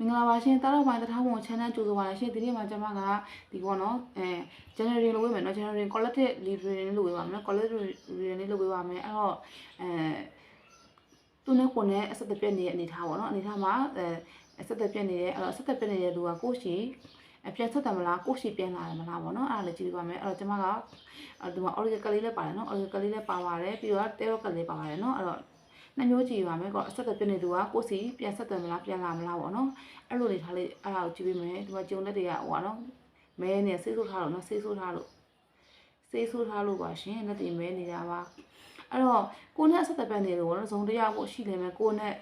မင်္ဂလာပါရှင်တားတော့ပိုင်းတထားပုံ channel ကြိုဆိုပါရရှင်ဒီနေ့မှာကျွန်မကဒီပေါ့နော်အဲ generating လုပ်ပေးမယ်နော် generating collective reading လုပ်ပေးပါမယ်နော် collective reading လေးလုပ်ပေးပါမယ်အဲ့တော့အဲသူနဲ့ကိုနဲ့အဆက်အပြတ်နေတဲ့အနေထားပေါ့နော်အနေထားမှာအဲအဆက်အပြတ်နေတယ်အဲ့တော့အဆက်အပြတ်နေတဲ့လူကကိုရှိအပြန်ဆက်တယ်မလားကိုရှိပြန်လာတယ်မလားပေါ့နော်အဲ့ဒါလေးကြည့်ပြပါမယ်အဲ့တော့ကျွန်မကဒီမှာ original ကလေးလည်းပါတယ်နော် original ကလေးလည်းပါပါတယ်ပြီးတော့ tarot ကလေးပါပါတယ်နော်အဲ့တော့ နှစ်မျိုးကြည့်ပါမယ်ကောအဆက်အပြတ်နေသူကကိုစီပြန်ဆက်တယ်မလားပြန်လာမလားပေါ့နော် အဲ့လိုနေထားလေးအဲ့ဒါကိုကြည့်ပေးမယ်ဒီမှာဂျုံလက်တွေကဟိုကနော်မဲနေဆေးဆိုးထားလို့နော်ဆေးဆိုးထားလို့ဆေးဆိုးထားလို့ပါရှင်လက်တွေမဲနေတာပါအဲ့တော့ကိုနဲ့ဆက်သက်ပြတ်နေလို့နော်ဇုံတရားပေါ့ရှိနေမယ်ကိုနဲ့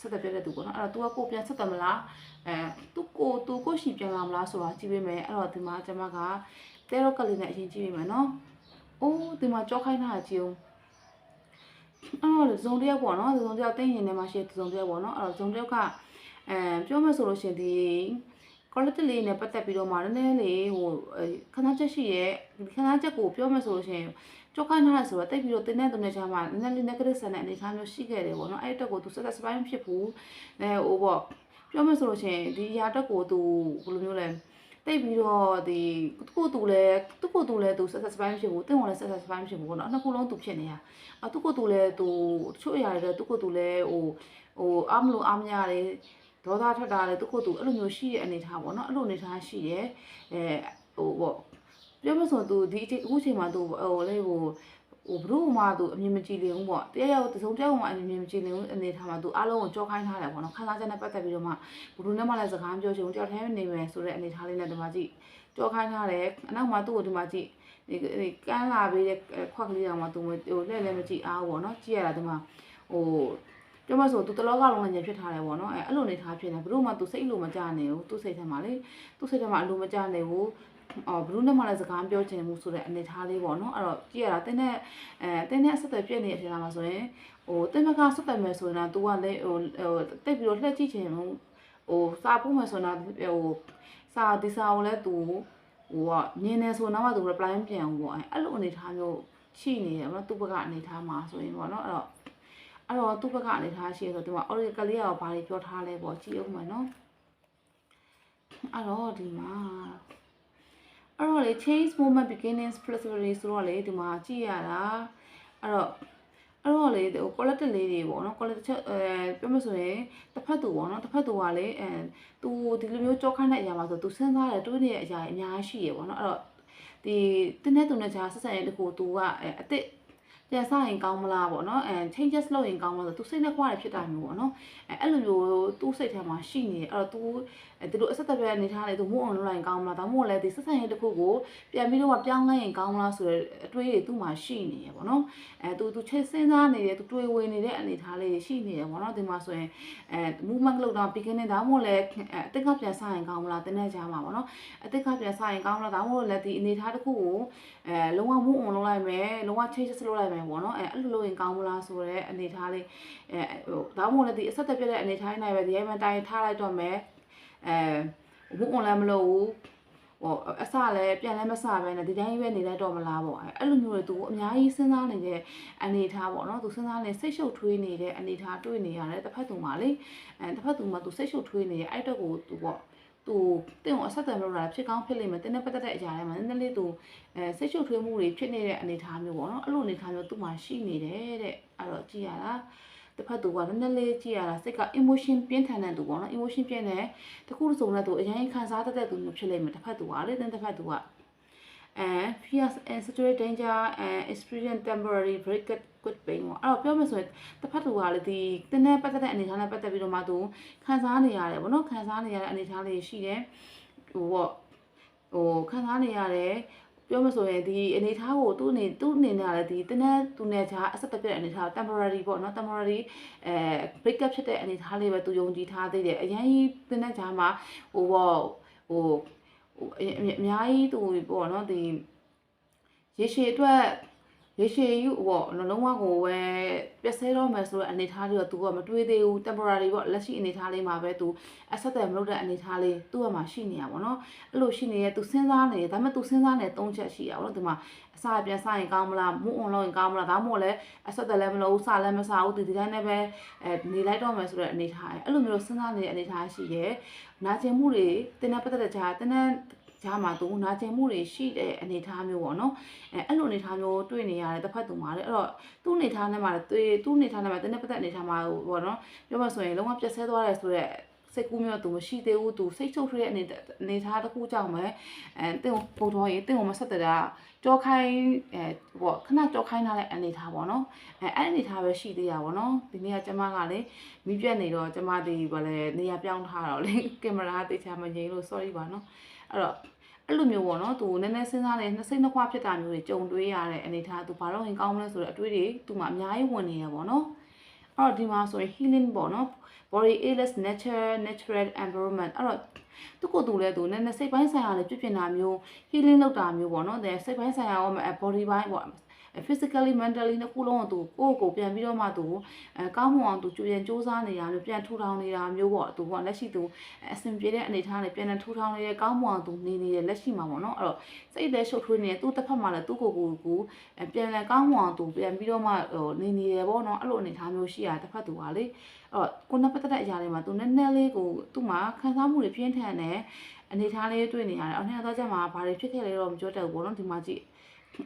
ဆက်သက်ပြတ်တဲ့သူပေါ့နော်အဲ့တော့ तू ကကိုပြန်ဆက်သက်မလားအဲ तू ကို तू ကိုရှိပြန်လာမလားဆိုတာကြည့်ပေးမယ်အဲ့တော့ဒီမှာကျွန်မကတဲရော့ကလေးနဲ့အရင်ကြည့်ပေးမယ်နော်အိုးဒီမှာကြောက်ခိုင်းတာကြည့်အောင် အဲ့တော့ဇုံတရားပေါ့နော်ဇုံတရားတင်းရင်ထဲမှာရှိတဲ့ဇုံတရားပေါ့နော်အဲ့တော့ဇုံတရားကအဲပြောမယ်ဆိုလို့ရှိရင်ဒီ quality လေးနဲ့ပတ်သက်ပြီးတော့မှနည်းနည်းလေးဟိုခဏချက်ရှိရဲ့ဒီခဏချက်ကိုပြောမယ်ဆိုလို့ရှိရင်ကြောက်ခိုင်းထားရဆိုတော့တိတ်ပြီးတော့တင်းတဲ့တုံတဲ့ချာမှာနည်းနည်းလေး negative ဆန်တဲ့အနေအထားမျိုးရှိခဲ့တယ်ပေါ့နော်အဲ့အတွက်ကိုသူ satisfy မဖြစ်ဘူးအဲဟိုပေါ့ပြောမယ်ဆိုလို့ရှိရင်ဒီຢာတက်ကိုသူဘယ်လိုမျိုးလဲ တိတ်ပြီးတော့ဒီသူ့ကိုသူလဲသူ့ကိုသူလဲသူ satisfy မဖြစ်ဘူးတင်းဝင်လဲ satisfy မဖြစ်ဘူးပေါ့နော်နှစ်ခုလုံးသူဖြစ်နေတာအသူ့ကိုသူလဲသူတချို့အရာတွေသူ့ကိုသူလဲဟိုဟိုအားမလို့အားမရတယ်ဒေါသထွက်တာလေသူကိုသူအဲ့လိုမျိုးရှိတဲ့အနေထားပေါ့နော်အဲ့လိုအနေထားရှိတယ်အဲဟိုပေါ့ပြောမဆိုသူဒီအခုချိန်မှာသူဟိုလေဟို ဟိုဘလို့မှသူအမြင်မကြည့်လင်ဘူးပေါ့တရားရောက်တစုံတယောက်မှအမြင်မကြည့်လင်ဘူးအနေထားမှာသူအားလုံးကိုကြောခိုင်းထားတယ်ပေါ့နော်ခန်းစားချက်နဲ့ပတ်သက်ပြီးတော့မှဘလို့နဲ့မှလည်းစကားပြောချင်ဘူးတယောက်တည်းနေမယ်ဆိုတဲ့အနေထားလေးနဲ့ဒီမှာကြည့်ကြောခိုင်းထားတယ်အနောက်မှာသူ့ကိုဒီမှာကြည့်ဒီကန်းလာပေးတဲ့ခွက်ကလေးတောင်မှသူဟိုလှည့်လည်းမကြည့်အားဘူးပေါ့နော်ကြည့်ရတာဒီမှာဟိုပြောမဆိုသူတလောကလုံးနဲ့ညင်ဖြစ်ထားတယ်ပေါ့နော်အဲအဲ့လိုနေထားဖြစ်နေဘလို့မှသူစိတ်လိုမကြနေဘူးသူစိတ်ထဲမှာလေသူစိတ်ထဲမှာအလိုမကြနေဘူး အော်ဘလို့နဲ့မှလည်းစကားပြောချင်မှုဆိုတဲ့အနေထားလေးပေါ့နော်အဲ့တော့ကြည့်ရတာတင်းနဲ့အဲတင်းနဲ့အဆက်အသွယ်ပြည့်နေတဲ့အချိန်မှာဆိုရင်ဟိုတင်းမကဆက်သွယ်မယ်ဆိုရင်တော့ तू ကလည်းဟိုဟိုတိတ်ပြီးတော့လှည့်ကြည့်ချင်မှုဟိုစာပို့မယ်ဆိုတော့ဟိုစာဒီစာကိုလည်း तू ဟိုကမြင်နေဆိုတော့မှ तू reply မပြန်ဘူးပေါ့အဲအဲ့လိုအနေထားမျိုးရှိနေတယ်ပေါ့နော်သူ့ဘက်ကအနေထားမှာဆိုရင်ပေါ့နော်အဲ့တော့ အဲ့တော့သူ့ဘက်ကအနေထားရှိရဆိုဒီမှာ oracle ကလေးကဘာတွေပြောထားလဲပေါ့ကြည့်အောင်မယ်နော်အဲ့တော့ဒီမှာ အဲ့တော့လေ change moment beginnings flexibility ဆိုတော့လေဒီမှာကြည့်ရတာအဲ့တော့အဲ့တော့လေဟို quality လေးတွေပေါ့နော် quality ချက်အဲပြောမဆိုရင်တစ်ဖက်သူပေါ့နော်တစ်ဖက်သူကလေအဲသူဒီလိုမျိုးကြောခိုင်းတဲ့အရာမှာဆိုသူစဉ်းစားတယ်တွေးနေတဲ့အရာအများကြီးရှိရပေါ့နော်အဲ့တော့ဒီတင်းတဲ့သူနဲ့ကြာဆက်ဆံရေးတခုသူကအစ်စ် ပြန်စရင်ကောင်းမလားပေါ့နော်အဲ changes လုပ်ရင်ကောင်းမလားဆိုသူစိတ်နဲ့ခွာတယ်ဖြစ်တာမျိုးပေါ့နော်အဲအဲ့လိုမျိုးသူ့စိတ်ထဲမှာရှိနေတယ်အဲ့တော့သူဒီလိုအဆက်အသွယ်အနေထားနေသူမို့အောင်လုပ်လိုက်ကောင်းမလားဒါမှမဟုတ်လည်းဒီဆက်ဆံရေးတစ်ခုကိုပြန်ပြီးတော့ပြောင်းလဲရင်ကောင်းမလားဆိုတဲ့အတွေးတွေသူ့မှာရှိနေရပေါ့နော်အဲသူသူချက်စဉ်းစားနေတယ်သူတွေးဝင်နေတဲ့အနေထားလေးတွေရှိနေတယ်ပေါ့နော်ဒီမှာဆိုရင်အဲ movement လုပ်တာ beginning ဒါမှမဟုတ်လည်းအသက်ကပြန်စရင်ကောင်းမလားတင်းနေကြမှာပေါ့နော်အသက်ကပြန်စရင်ကောင်းမလားဒါမှမဟုတ်လည်းဒီအနေထားတစ်ခုကိုအဲလုံးဝ move on လုပ်လိုက်မယ်လုံးဝ changes လုပ်လိုက်မယ်ပေါ့နော်အဲအဲ့လိုလုပ်ရင်ကောင်းမလားဆိုတဲ့အနေထားလေးအဲဟိုဒါမှမဟုတ်လည်းဒီအဆက်တက်ပြတဲ့အနေထားနိုင်ပဲဒီအိမ်မှာတိုင်းထားလိုက်တော့မယ်အဲ move on လည်းမလုပ်ဘူးဟိုအစလည်းပြန်လည်းမစပဲနဲ့ဒီတိုင်းပဲနေလိုက်တော့မလားပေါ့အဲအဲ့လိုမျိုးတွေသူအများကြီးစဉ်းစားနေတဲ့အနေထားပေါ့နော်သူစဉ်းစားနေစိတ်ရှုပ်ထွေးနေတဲ့အနေထားတွေ့နေရတယ်တစ်ဖက်သူမှာလေအဲတစ်ဖက်သူမှာသူစိတ်ရှုပ်ထွေးနေရဲ့အဲ့တော့ကိုသူပေါ့ သူတင်ကိုအဆက်အသွယ်လုပ်တာဖြစ်ကောင်းဖြစ်လိမ့်မယ်တင်းနဲ့ပတ်သက်တဲ့အရာတွေမှာနည်းနည်းလေးသူအဲစိတ်ရှုပ်ထွေးမှုတွေဖြစ်နေတဲ့အနေအထားမျိုးပေါ့နော်အဲ့လိုအနေအထားမျိုးသူ့မှာရှိနေတယ်တဲ့အဲ့တော့ကြည့်ရတာတစ်ဖက်သူကနည်းနည်းလေးကြည့်ရတာစိတ်က emotion ပြင်းထန်တဲ့သူပေါ့နော် emotion ပြင်းတဲ့တခုတစ်စုံနဲ့သူအရင်ခံစားတတ်တဲ့သူမျိုးဖြစ်လိမ့်မယ်တစ်ဖက်သူကလေတင်းတစ်ဖက်သူက and fears and situation danger and experience temporary break good pain ပေါ့အဲ့တော့ပြောမယ်ဆိုရင်တစ်ဖက်သူကလေဒီတင်းနဲ့ပတ်သက်တဲ့အနေအထားနဲ့ပတ်သက်ပြီးတော့မှသူခံစားနေရတယ်ပေါ့နော်ခံစားနေရတဲ့အနေအထားလေးရှိတယ်ဟိုပေါ့ဟိုခံစားနေရတယ်ပြောမဆိုရင်ဒီအနေထားကိုသူ့အနေသူ့အနေနဲ့လည်းဒီတင်းနဲ့သူနဲ့ကြားအဆက်တက်ပြတဲ့အနေထား temporary ပေါ့နော် temporary အဲ break up ဖြစ်တဲ့အနေထားလေးပဲသူယုံကြည်ထားသေးတယ်အရင်ကြီးတင်းနဲ့ကြားမှာဟိုပေါ့ဟိုဟို အများကြီးသူပေါ့နော်ဒီရေရှည်အတွက် ရေရှည်ယူပေါ့လုံးဝကိုပဲပြည့်စဲတော့မယ်ဆိုတဲ့အနေထားလေးတော့သူကမတွေးသေးဘူး temporary ပေါ့လက်ရှိအနေထားလေးမှာပဲသူအဆက်အသွယ်မလုပ်တဲ့အနေထားလေးသူ့ဘက်မှာရှိနေရပါတော့အဲ့လိုရှိနေရသူစဉ်းစားနေရဒါပေမဲ့သူစဉ်းစားနေသုံးချက်ရှိရပါတော့ဒီမှာအစာပြန်စားရင်ကောင်းမလားမူအွန်လုံးရင်ကောင်းမလားဒါမှမဟုတ်လည်းအဆက်အသွယ်လည်းမလုပ်ဘူးစားလည်းမစားဘူးဒီဒီတိုင်းနဲ့ပဲအဲနေလိုက်တော့မယ်ဆိုတဲ့အနေထားအဲ့လိုမျိုးစဉ်းစားနေတဲ့အနေထားရှိရနာကျင်မှုတွေတင်းနဲ့ပတ်သက်တဲ့ကြားတင်းနဲ့ ဂျာမှာသူနာကျင်မှုတွေရှိတဲ့အနေအထားမျိုးပေါ့နော်အဲအဲ့လိုအနေအထားမျိုးတွေ့နေရတယ်တစ်ဖက်သူမှာလေအဲ့တော့သူ့အနေအထားနဲ့မှာတွေ့သူ့အနေအထားနဲ့မှာတင်းတဲ့ပတ်သက်အနေအထားမှာပေါ့နော်ပြောမှဆိုရင်လုံးဝပြတ်ဆဲသွားတယ်ဆိုတော့စိတ်ကူးမျိုးသူမရှိသေးဘူးသူစိတ်ချုပ်ထွေးတဲ့အနေအနေထားတစ်ခုကြောင့်ပဲအဲတင်းကိုပုံတော်ရေးတင်းကိုမဆက်တဲ့တာကြောခိုင်းအဲပေါ့ခဏကြောခိုင်းထားတဲ့အနေထားပေါ့နော်အဲအဲ့အနေထားပဲရှိသေးရပါပေါ့နော်ဒီနေ့ကကျမကလေမိပြက်နေတော့ကျမဒီဘာလဲနေရာပြောင်းထားတော့လေကင်မရာတေချာမငြိမ်လို့ sorry ပါနော်အဲ့တော့ အဲ့လိုမျိုးပေါ့နော်သူနည်းနည်းစဉ်းစားနေနှစ်စိတ်နှစ်ခွဖြစ်တာမျိုးတွေကြုံတွေ့ရတဲ့အနေထားသူဘာလို့ရင်ကောင်းမလဲဆိုတော့အတွေးတွေသူမှအများကြီးဝင်နေရပေါ့နော်အဲ့တော့ဒီမှာဆိုရင် healing ပေါ့နော် body illness nature natural environment အဲ့တော့သူကိုယ်သူလည်းသူနည်းနည်းစိတ်ပိုင်းဆိုင်ရာလည်းပြပြင်တာမျိုး healing လုပ်တာမျိုးပေါ့နော်တဲ့စိတ်ပိုင်းဆိုင်ရာရော body ပိုင်းပေါ့ physically mentally နှစ်ခုလုံးကိုသူကိုယ့်ကိုယ်ပြန်ပြီးတော့မှသူအဲကောင်းမွန်အောင်သူကြိုးရင်စူးစမ်းနေတာမျိုးပြန်ထူထောင်နေတာမျိုးပေါ့သူကလက်ရှိသူအဆင်ပြေတဲ့အနေအထားနဲ့ပြန်ထူထောင်နေတဲ့ကောင်းမွန်အောင်သူနေနေတဲ့လက်ရှိမှာပေါ့နော်အဲ့တော့စိတ်သက်ရှုပ်ထွေးနေတဲ့သူ့တစ်ဖက်မှာလည်းသူ့ကိုယ်ကိုယ်ကိုပြန်လဲကောင်းမွန်အောင်သူပြန်ပြီးတော့မှဟိုနေနေတယ်ပေါ့နော်အဲ့လိုအနေအထားမျိုးရှိရတစ်ဖက်သူကလေအဲ့တော့ကိုနှစ်ပတ်သက်တဲ့အရာတွေမှာသူနည်းနည်းလေးကိုသူ့မှာခံစားမှုတွေပြင်းထန်တဲ့အနေအထားလေးတွေ့နေရတယ်။အော်နေ့တော့ကျမှဘာတွေဖြစ်ခဲ့လဲတော့မပြောတတ်ဘူးပေါ့နော်ဒီမှာကြည့်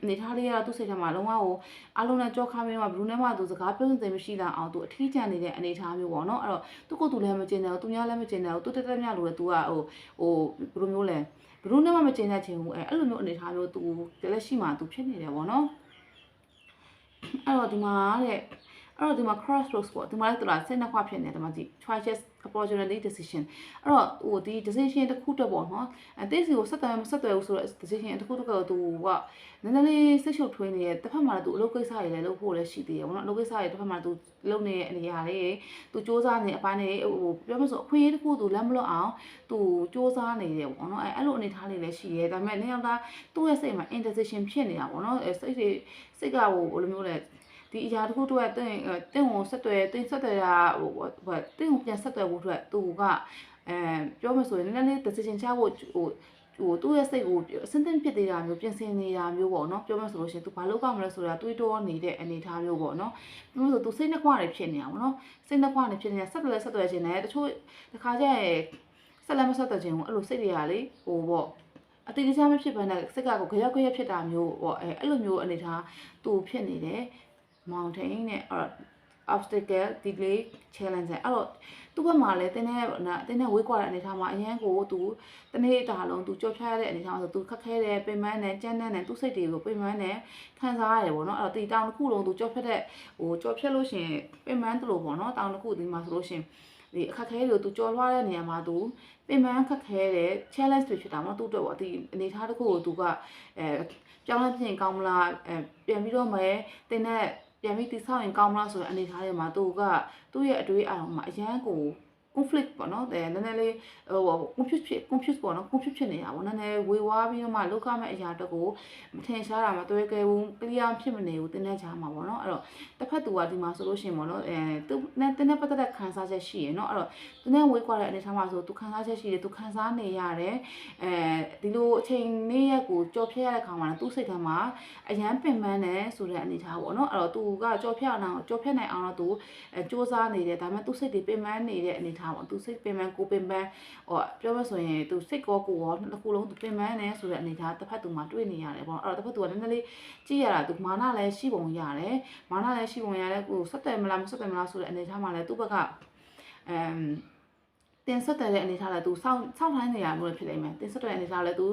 အနေထားလေးကတော့သူ့စိတ်ထဲမှာလုံးဝကိုအလုံးနဲ့ကြောခါမင်းမှာဘလူးနဲ့မှသူစကားပြောနေမရှိတာအောင်သူအထီးကျန်နေတဲ့အနေထားမျိုးပေါ့နော်အဲ့တော့သူ့ကိုယ်သူလည်းမကျင်တယ်သူများလည်းမကျင်တယ်သူတက်တက်မြလို့လည်းသူကဟိုဟိုဘယ်လိုမျိုးလဲဘလူးနဲ့မှမကျင်တဲ့ချင်းဘူးအဲ့အဲ့လိုမျိုးအနေထားမျိုးသူလက်ရှိမှာသူဖြစ်နေတယ်ပေါ့နော်အဲ့တော့ဒီမှာတဲ့ အဲ့တော့ဒီမှာ crossroads ပေါ့ဒီမှာလည်းသူကစိတ်နှခွဖြစ်နေတယ်ဒီမှာကြည့် choices opportunity decision အဲ့တော့ဟိုဒီ decision တစ်ခုတက်ပေါ့နော်အဲတိတ်စီကိုဆက်တယ်မဆက်တယ်ဘူးဆိုတော့ decision တစ်ခုတစ်ခုတော့သူကနည်းနည်းလေးစိတ်ရှုပ်ထွေးနေတယ်တစ်ဖက်မှာလည်းသူအလုပ်ကိစ္စတွေလည်းလုပ်ဖို့လည်းရှိသေးတယ်ပေါ့နော်အလုပ်ကိစ္စတွေတစ်ဖက်မှာသူလုပ်နေတဲ့အနေအရာတွေသူစူးစမ်းနေအပိုင်းတွေဟိုပြောမလို့ဆိုအခွင့်အရေးတစ်ခုသူလက်မလွတ်အောင်သူစူးစမ်းနေတယ်ပေါ့နော်အဲအဲ့လိုအနေထားလေးလည်းရှိရဲဒါပေမဲ့နေရာသားသူ့ရဲ့စိတ်မှာ indecision ဖြစ်နေတာပေါ့နော်အဲစိတ်တွေစိတ်ကဟိုဘယ်လိုမျိုးလဲ ဒီအရာတခုတော့တင့်တင့်ကိုဆက်သွယ်တင့်ဆက်သွယ်တာဟိုဟိုတင့်ကိုပြန်ဆက်သွယ်ဖို့အတွက်သူကအဲပြောမှဆိုရင်နည်းနည်းလေး decision ချဖို့ဟိုဟိုသူ့ရဲ့စိတ်ကိုအစင်းတင်းဖြစ်နေတာမျိုးပြင်ဆင်နေတာမျိုးပေါ့နော်ပြောမှဆိုလို့ရှိရင် तू ဘာလုပ်ကောင်းမလဲဆိုတာတွေးတောနေတဲ့အနေအထားမျိုးပေါ့နော်ပြောမှဆို तू စိတ်နှခွတွေဖြစ်နေတာပေါ့နော်စိတ်နှခွတွေဖြစ်နေတာဆက်သွယ်ဆက်သွယ်ခြင်းနဲ့တချို့တခါကျရင်ဆက်လက်မဆက်သွယ်ခြင်းကိုအဲ့လိုစိတ်တွေကလေဟိုပေါ့အတိအကျမဖြစ်ဘဲနဲ့စိတ်ကကိုကြရောက်ကြရဖြစ်တာမျိုးပေါ့အဲအဲ့လိုမျိုးအနေထားသူဖြစ်နေတယ် mountain နဲ့အဲ့ obstacle delay challenge အဲ့တော့သူ့ဘက်မှာလည်းတင်းတဲ့တင်းတဲ့ဝေးကွာတဲ့အနေထားမှာအရန်ကိုသူတနေ့တာလုံးသူကြော်ဖြတ်ရတဲ့အနေထားမှာဆိုသူခက်ခဲတယ်ပင်ပန်းတယ်ကြမ်းတမ်းတယ်သူ့စိတ်တွေကိုပင်ပန်းတယ်ခံစားရတယ်ပေါ့နော်အဲ့တော့ဒီတောင်တစ်ခုလုံးသူကြော်ဖြတ်တဲ့ဟိုကြော်ဖြတ်လို့ရှင်ပင်ပန်းတယ်လို့ပေါ့နော်တောင်တစ်ခုဒီမှာဆိုလို့ရှင်ဒီအခက်ခဲတွေကိုသူကြော်လွှားတဲ့နေရာမှာသူပင်ပန်းခက်ခဲတဲ့ challenge တွေဖြစ်တာပေါ့သူ့အတွက်ပေါ့ဒီအနေထားတစ်ခုကိုသူကအဲပြောင်းလဲပြင်ကောင်းမလားအဲပြန်ပြီးတော့မယ်တင်းတဲ့ ပြန်ပြီးတိဆောက်ရင်ကောင်းမလားဆိုတဲ့အနေအထားတွေမှာသူကသူ့ရဲ့အတွေးအအောင်မှာအရန်ကို conflict ပေါ့နော်တဲ့နည်းနည်းလေးဟို confuse ဖြစ် confuse ပေါ့နော် confuse ဖြစ်နေတာပေါ့နည်းနည်းဝေဝါးပြီးတော့မှလောက်ကမဲ့အရာတက်ကိုမထင်ရှားတာမတွေ့ခဲ့ဘူး clear ဖြစ်မနေဘူးတင်းတဲ့ချာမှာပေါ့နော်အဲ့တော့တစ်ဖက်သူကဒီမှာဆိုလို့ရှိရင်ပေါ့နော်အဲသူနဲ့တင်းတဲ့ပတ်သက်တဲ့ခံစားချက်ရှိရယ်နော်အဲ့တော့သူနဲ့ဝေးကွာတဲ့အနေထားမှာဆိုသူခံစားချက်ရှိတယ်သူခံစားနေရတယ်အဲဒီလိုအချိန်နေ့ရက်ကိုကြော်ဖြတ်ရတဲ့ခါမှာသူ့စိတ်ထဲမှာအရန်ပင်ပန်းတယ်ဆိုတဲ့အနေထားပေါ့နော်အဲ့တော့သူကကြော်ဖြတ်အောင်ကြော်ဖြတ်နိုင်အောင်တော့သူအဲစူးစမ်းနေတယ်ဒါပေမဲ့သူ့စိတ်တွေပင်ပန်းနေတဲ့အနေထားပေါ့သူစိတ်ပင်ပန်းကိုပင်ပန်းဟောပြောမဆိုရင်သူစိတ်ကောကိုရောတစ်ခုလုံးသူပင်ပန်းနေဆိုတဲ့အနေထားတစ်ဖက်သူမှာတွေ့နေရတယ်ပေါ့အဲ့တော့တစ်ဖက်သူကနည်းနည်းလေးကြည့်ရတာသူမာနလည်းရှိပုံရတယ်မာနလည်းရှိပုံရတယ်ကိုဆက်တယ်မလားမဆက်တယ်မလားဆိုတဲ့အနေထားမှာလည်းသူ့ဘက်ကအမ်တင်ဆက်တဲ့အနေထားလဲသူစောင့်စောင့်ထိုင်းနေရမျိုးဖြစ်နေမယ်တင်ဆက်တဲ့အနေထားလဲသူ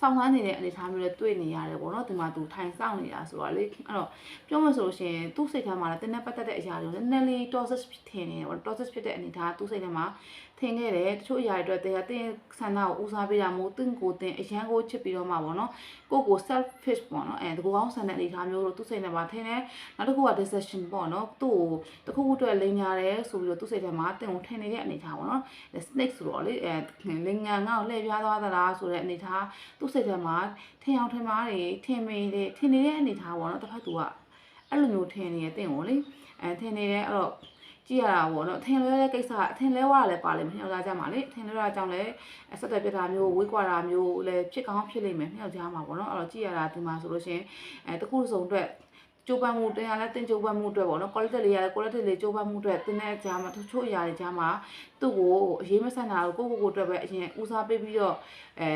စောင့်ထိုင်းနေတဲ့အနေထားမျိုးလဲတွေ့နေရတယ်ပေါ့နော်ဒီမှာသူထိုင်စောင့်နေတာဆိုတော့လေအဲ့တော့ပြောမှဆိုလို့ရှိရင်သူ့စိတ်ထဲမှာလည်းတင်းနဲ့ပတ်သက်တဲ့အရာတွေနည်းနည်းလေး toxic ထင်နေတယ်ပေါ့ toxic ဖြစ်တဲ့အနေထားသူ့စိတ်ထဲမှာ ထင်ခဲ့တယ်တချို့အရာတွေအတွက်တရားတင်းဆန္ဒကိုဦးစားပေးတာမို့တင့်ကိုတင်အရန်ကိုချစ်ပြီးတော့မှပေါ့နော်ကိုကို selfish ပေါ့နော်အဲတကူကောင်းဆန္ဒအနေထားမျိုးလို့သူ့စိတ်ထဲမှာထင်တယ်နောက်တစ်ခုက decision ပေါ့နော်သူ့ကိုတခုခုအတွက်လိန်ညာတယ်ဆိုပြီးတော့သူ့စိတ်ထဲမှာတင်ကိုထင်နေတဲ့အနေထားပေါ့နော် snake ဆိုတော့လေအဲလိန်ညာငါ့ကိုလှည့်ပြားသွားသလားဆိုတဲ့အနေထားသူ့စိတ်ထဲမှာထင်အောင်ထင်မှားတွေထင်မိတယ်ထင်နေတဲ့အနေထားပေါ့နော်တစ်ဖက်သူကအဲ့လိုမျိုးထင်နေရတဲ့ကိုလေအဲထင်နေတယ်အဲ့တော့ ကြည့်ရတာပေါ့နော်ထင်လွဲတဲ့ကိစ္စအထင်လဲဝါလည်းပါလိမ့်မယ်နှစ်ယောက်သားကြမှာလေထင်လွဲတာကြောင့်လည်းအဆက်အသွယ်ပြတာမျိုးဝေးကွာတာမျိုးလည်းဖြစ်ကောင်းဖြစ်လိမ့်မယ်နှစ်ယောက်ကြားမှာပေါ့နော်အဲ့တော့ကြည့်ရတာဒီမှာဆိုလို့ရှိရင်အဲတခုစုံအတွက်ကျိုးပန်းမှုတင်ရလဲတင်ကျိုးပန်းမှုအတွက်ပေါ့နော် quality လေးရလဲ quality လေးကျိုးပန်းမှုအတွက်တင်တဲ့ကြားမှာတချို့အရာတွေကြားမှာသူ့ကိုအရေးမဆန်တာကိုကိုကိုကိုအတွက်ပဲအရင်ဦးစားပေးပြီးတော့အဲ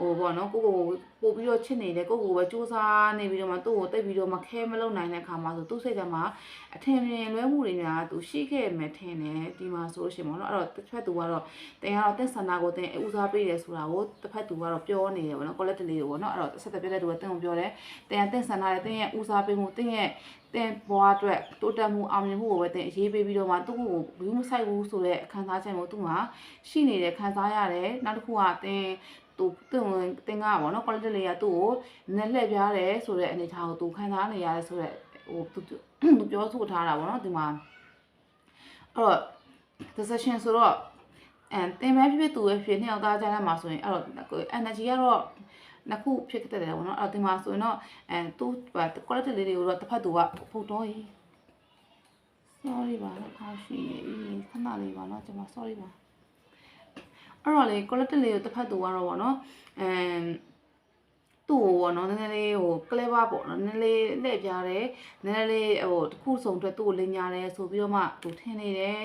ဟိုပေါ့နော်ကိုကိုပို့ပြီးတော့ချစ်နေတယ်ကိုကိုပဲစူးစမ်းနေပြီးတော့မှသူ့ကိုတိတ်ပြီးတော့မခဲမလုံနိုင်တဲ့ခါမှာဆိုသူ့စိတ်ထဲမှာအထင်မြင်လွဲမှုတွေများသူရှိခဲ့မယ်ထင်တယ်ဒီမှာဆိုလို့ရှိရင်ပေါ့နော်အဲ့တော့တစ်ဖက်သူကတော့တင်ကတော့တက်ဆန္ဒကိုတင်ဦးစားပေးတယ်ဆိုတာကိုတစ်ဖက်သူကတော့ပြောနေတယ်ပေါ့နော် quality လေးကိုပေါ့နော်အဲ့တော့ဆက်သက်ပြတဲ့သူကတင်ကိုပြောတယ်တင်ကတက်ဆန္ဒတယ်တင်ရဲ့ဦးစားပေးမှုတင်ရဲ့တင်ဘွားအတွက်တိုးတက်မှုအောင်မြင်မှုကိုပဲတင်အရေးပေးပြီးတော့မှသူ့ကိုဘူးမဆိုင်ဘူးဆိုတဲ့ခံစားချက်မျိုးသူ့မှာရှိနေတယ်ခံစားရတယ်နောက်တစ်ခုကတင် သူတင်တင်ကပေါ့နော် quality လေးကသူ့ကိုနည်းလှည့်ပြားတယ်ဆိုတဲ့အနေအထားကိုသူခံစားနေရတယ်ဆိုတဲ့ဟိုသူသူပြောဆိုထားတာပေါ့နော်ဒီမှာအဲ့တော့ decision ဆိုတော့အဲတင်မဲဖြစ်ဖြစ်သူပဲဖြစ်နှစ်ယောက်သားကြားထဲမှာဆိုရင်အဲ့တော့ energy ကတော့နှစ်ခုဖြစ်တဲ့တယ်ပေါ့နော်အဲ့တော့ဒီမှာဆိုရင်တော့အဲသူ quality လေးတွေကိုတော့တစ်ဖက်သူကဖုတ်တော့ကြီး sorry ပါတော့ခါရှိနေပြီခဏလေးပါနော်ကျွန်မ sorry ပါ အဲ့တော့လေ quality လေးကိုတစ်ဖက်သူကတော့ပေါ့နော်အဲသူ့ကိုပေါ့နော်နည်းနည်းလေးဟို clever ပေါ့နော်နည်းနည်းလေးလှည့်ပြားတယ်နည်းနည်းလေးဟိုတစ်ခုစုံအတွက်သူ့ကိုလင်ညာတယ်ဆိုပြီးတော့မှသူထင်နေတယ်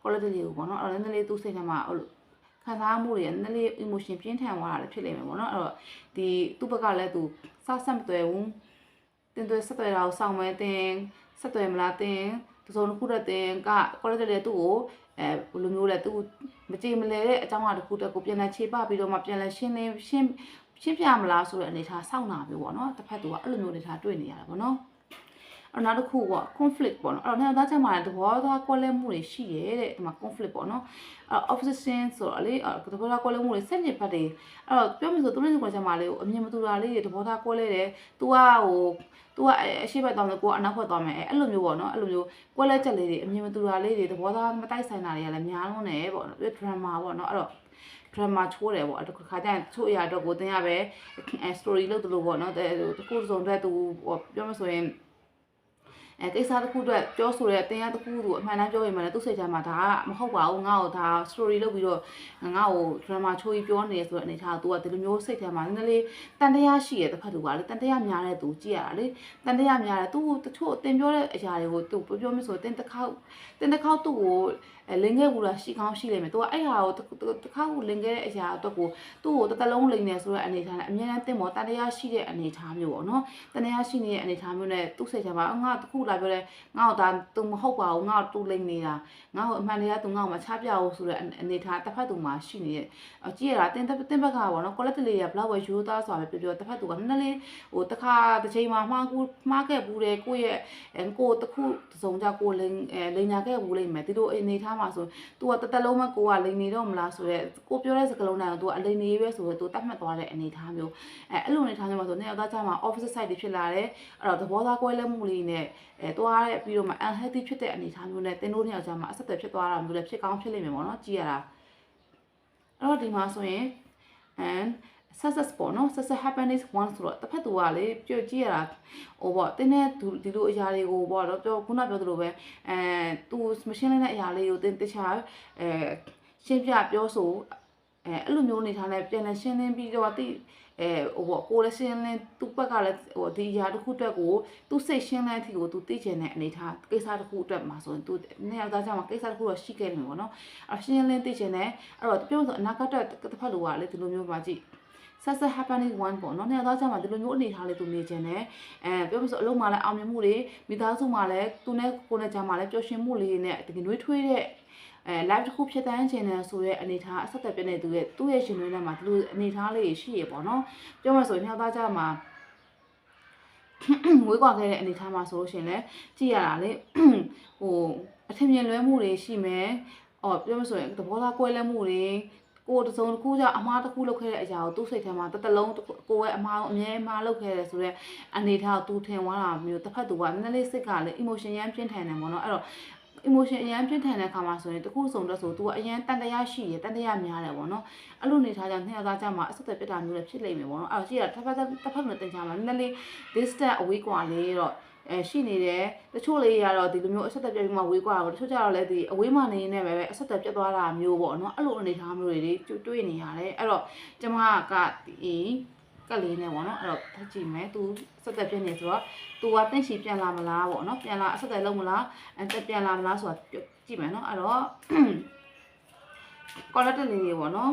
quality လေးကိုပေါ့နော်အဲ့တော့နည်းနည်းလေးသူ့စိတ်ထဲမှာဟိုခံစားမှုတွေနည်းနည်းလေး emotion ပြင်းထန်သွားတာလည်းဖြစ်လိမ့်မယ်ပေါ့နော်အဲ့တော့ဒီသူ့ဘက်ကလည်းသူစဆက်မသွဲဘူးတင်သွဲဆက်သွဲတာကိုစောင့်မဲတင်ဆက်သွဲမလားတင်တစုံတစ်ခုတည်းတင်က quality လေးသူ့ကို အဲဘယ်လိုမျိုးလဲသူမကြည်မလဲတဲ့အကြောင်းအရာတစ်ခုတည်းကိုပြန်လဲခြေပပြီးတော့မှပြန်လဲရှင်းလင်းရှင်းရှင်းပြမလားဆိုတဲ့အနေထားစောင့်တာမျိုးပေါ့နော်တစ်ဖက်သူကအဲ့လိုမျိုးအနေထားတွေ့နေရတာပေါ့နော်အဲ့နောက်တစ်ခုက conflict ပေါ့နော်အဲ့တော့နေရာသားချက်မှာသဘောသားကွဲလဲမှုတွေရှိရဲတဲ့ဒီမှာ conflict ပေါ့နော်အဲ့ opposition ဆိုတော့လေသဘောသားကွဲလဲမှုတွေဆက်ညစ်ဖတ်တယ်အဲ့တော့ပြောမယ်ဆိုသူတို့ကချက်မှာလေအမြင်မတူတာလေးတွေသဘောသားကွဲလဲတယ် तू ကဟို तू ကအရှိဘက်တောင်းတယ်ကိုကအနောက်ဘက်သွားမယ်အဲ့လိုမျိုးပေါ့နော်အဲ့လိုမျိုးကွဲလဲချက်လေးတွေအမြင်မတူတာလေးတွေသဘောသားမတိုက်ဆိုင်တာတွေကလည်းများလုံးတယ်ပေါ့နော် drama ပေါ့နော်အဲ့တော့ drama ချိုးတယ်ပေါ့အဲ့တခါကျရင်ချိုးအရာတော့ကိုတင်ရပဲ story လုပ်တယ်လို့ပေါ့နော်တခုစုံတဲ့သူပြောမဆိုရင် အဲကိစ္စတစ်ခုအတွက်ပြောဆိုတဲ့အတင်ရတစ်ခုကိုအမှန်တမ်းပြောရင်မှလည်းသူ့စိတ်ထဲမှာဒါကမဟုတ်ပါဘူးငါ့ကိုဒါ story လုပ်ပြီးတော့ငါ့ကို drama ချိုးပြီးပြောနေဆိုတဲ့အနေထားက तू ကဒီလိုမျိုးစိတ်ထဲမှာနည်းနည်းလေးတန်တရားရှိရတဲ့တစ်ဖက်သူကလေတန်တရားများတဲ့သူကြည့်ရတာလေတန်တရားများတယ်သူတချို့တင်ပြောတဲ့အရာတွေကို तू ပြောပြောမဆိုတင်တစ်ခေါက်တင်တစ်ခေါက်သူ့ကို အဲလင်ခဲ့ဘူးလားရှိကောင်းရှိလိမ့်မယ်သူကအဲ့ဟာကိုတစ်ခါခုလင်ခဲ့တဲ့အရာအတွက်ကိုသူ့ကိုတစ်သက်လုံးလင်နေဆိုတဲ့အနေအထားနဲ့အမြဲတမ်းတင်ပေါ်တန်တရားရှိတဲ့အနေအထားမျိုးပေါ့နော်တန်တရားရှိနေတဲ့အနေအထားမျိုးနဲ့သူ့စိတ်ချမှာငါတခုလာပြောတယ်ငါ့ကိုဒါသူမဟုတ်ပါဘူးငါ့ကိုသူ့လိမ့်နေတာငါ့ကိုအမှန်တရားသူငါ့ကိုမချပြဘူးဆိုတဲ့အနေအထားတစ်ဖက်သူမှာရှိနေတဲ့အကြည့်ရတာတင်တင်ဘက်ကပေါ့နော် collect လေးရဘလောက်ပဲရိုးသားစွာပဲပြောပြောတစ်ဖက်သူကနည်းနည်းလေးဟိုတစ်ခါတစ်ချိန်မှာမှားကူမှားခဲ့ဘူးတယ်ကိုယ့်ရဲ့ကိုယ်တခုစုံကြကိုယ်လိမ့်လိမ့်ညာခဲ့ဘူးလိမ့်မယ်ဒီလိုအနေအထားမှာဆို तू ကတသက်လုံးမကိုကလိန်နေတော့မလားဆိုတော့ကိုပြောတဲ့စကားလုံးတိုင်းကို तू ကအလိန်နေပဲဆိုတော့ तू တတ်မှတ်သွားတဲ့အနေထားမျိုးအဲအဲ့လိုအနေထားမျိုးမှာဆိုနေရာသားကြမှာ office side တွေဖြစ်လာတယ်အဲ့တော့သဘောသားကွဲလဲမှုလေးနဲ့အဲသွားတဲ့ပြီးတော့မှ unhealthy ဖြစ်တဲ့အနေထားမျိုးနဲ့တင်းတို့နေရာကြမှာအဆက်အသွယ်ဖြစ်သွားတာမျိုးလည်းဖြစ်ကောင်းဖြစ်လိမ့်မယ်ပေါ့နော်ကြည့်ရတာအဲ့တော့ဒီမှာဆိုရင် and success ပေါ့နော် success happiness one ဆိုတော့တစ်ဖက်သူကလေကြွကြည့်ရတာဟိုပေါ့တင်းတဲ့ဒီလိုအရာတွေကိုပေါ့တော့ပြောခုနပြောသလိုပဲအဲသူမရှင်းလင်းတဲ့အရာလေးကိုတင်းတခြားအဲရှင်းပြပြောဆိုအဲအဲ့လိုမျိုးနေထားနဲ့ပြန်လည်ရှင်းလင်းပြီးတော့တိအဲဟိုပေါ့ကိုလည်းရှင်းလင်းသူ့ဘက်ကလည်းဟိုဒီအရာတစ်ခုအတွက်ကိုသူစိတ်ရှင်းလင်းအထိကိုသူသိချင်တဲ့အနေထားကိစ္စတစ်ခုအတွက်မှာဆိုရင်သူနှစ်ယောက်သားကြောင့်ကိစ္စတစ်ခုတော့ရှိခဲ့တယ်ပေါ့နော်အရှင်းလင်းသိချင်တယ်အဲ့တော့ပြောဆိုအနာဂတ်အတွက်တစ်ဖက်လိုကလေဒီလိုမျိုးပါကြည့် success happening one ပေါ့နော်။နှစ်ယောက်သားချမ်းမှာဒီလိုမျိုးအနေထားလေးသူနေခြင်းနဲ့အဲပြောမဆိုအလုံးမှာလည်းအောင်မြင်မှုတွေမိသားစုမှာလည်းသူနဲ့ကိုယ်နဲ့ချမ်းမှာလည်းပျော်ရွှင်မှုလေးနဲ့တကယ်နှွေးထွေးတဲ့အဲ live တစ်ခုဖြစ်တန်းခြင်းနဲ့ဆိုရဲအနေထားအဆက်သက်ပြနေသူရဲ့သူ့ရဲ့ရှင်တွင်းထဲမှာဒီလိုအနေထားလေးရှိရပေါ့နော်။ပြောမဆိုနှစ်ယောက်သားချမ်းမှာဝေးကွာခဲ့တဲ့အနေထားမှာဆိုလို့ရှိရင်လည်းကြည့်ရတာလေဟိုအထင်မြင်လွဲမှုတွေရှိမယ်။အော်ပြောမဆိုရင်သဘောထားကွဲလဲမှုတွေ ကိုတစုံတစ်ခုကြောင့်အမားတစ်ခုလုပ်ခဲ့တဲ့အရာကိုသူ့စိတ်ထဲမှာတစ်တလုံးကိုရဲ့အမားကိုအမြဲအမားလုပ်ခဲ့တယ်ဆိုတော့အနေထားကိုသူထင်သွားတာမျိုးတစ်ဖက်သူကနည်းနည်းလေးစိတ်ကလည်း emotion ရမ်းပြင်းထန်တယ်ပေါ့နော်အဲ့တော့ emotion အရန်ပြင်းထန်တဲ့ခါမှာဆိုရင်တခုစုံတော့ဆို तू ကအရန်တန်တရားရှိရတန်တရားများတယ်ပေါ့နော်အဲ့လိုနေထားကြနှစ်ယောက်သားကြမှာအဆက်အသွယ်ပြတ်တာမျိုးလည်းဖြစ်လိမ့်မယ်ပေါ့နော်အဲ့တော့ရှိရတစ်ဖက်တစ်ဖက်နဲ့တင်ချာမှာနည်းနည်းလေး distance away กว่าလေးတော့ အဲရှိနေတယ်တချို့လေးရတော့ဒီလိုမျိုးအဆက်အသွယ်ပြတ်ပြီးမှဝေးကွာတာပေါ့တချို့ကျတော့လည်းဒီအဝေးမှနေနေပဲပဲအဆက်အသွယ်ပြတ်သွားတာမျိုးပေါ့နော်အဲ့လိုအနေအထားမျိုးတွေတွေတွေ့နေရတယ်အဲ့တော့ကျမကဒီကလေးနဲ့ပေါ့နော်အဲ့တော့ထပ်ကြည့်မယ်သူဆက်သက်ပြည့်နေဆိုတော့သူကတင့်ရှိပြန်လာမလားပေါ့နော်ပြန်လာအဆက်သက်လုံးမလားအဲတက်ပြန်လာမလားဆိုတာကြည့်မယ်နော်အဲ့တော့ကော်လက်တက်လေးတွေပေါ့နော်